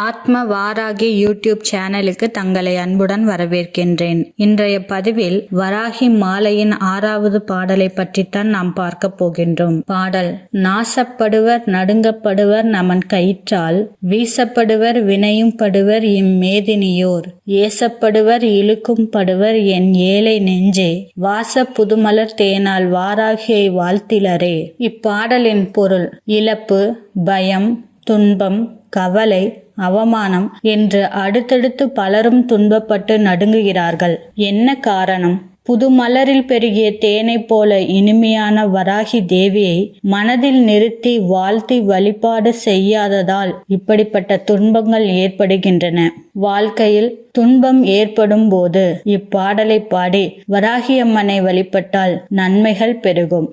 ஆத்ம வாராகி யூடியூப் சேனலுக்கு தங்களை அன்புடன் வரவேற்கின்றேன். இன்றைய பதிவில் வராகி மாலையின் ஆறாவது பாடலை பற்றித்தான் நாம் பார்க்க போகின்றோம். பாடல் நாசப்படுவர் நடுங்கப்படுவர் நமன் கயிற்றால் வீசப்படுவர் வினையும் படுவர் இம்மேதினியோர் ஏசப்படுவர் இழுக்கும் படுவர் என் ஏழை நெஞ்சே வாச புதுமலர் தேனால் வாராகியை வாழ்த்திலரே. இப்பாடலின் பொருள் இழப்பு பயம் துன்பம் கவலை அவமானம் என்று அடுத்தடுத்து பலரும் துன்பப்பட்டு நடுங்குகிறார்கள். என்ன காரணம்? புது மலரில் பெருகிய தேனைப் போல இனிமையான வராகி தேவியை மனதில் நிறுத்தி வாழ்த்தி வழிபாடு செய்யாததால் இப்படிப்பட்ட துன்பங்கள் ஏற்படுகின்றன. வாழ்க்கையில் துன்பம் ஏற்படும் போது இப்பாடலை பாடி வராகியம்மனை வழிபட்டால் நன்மைகள் பெருகும்.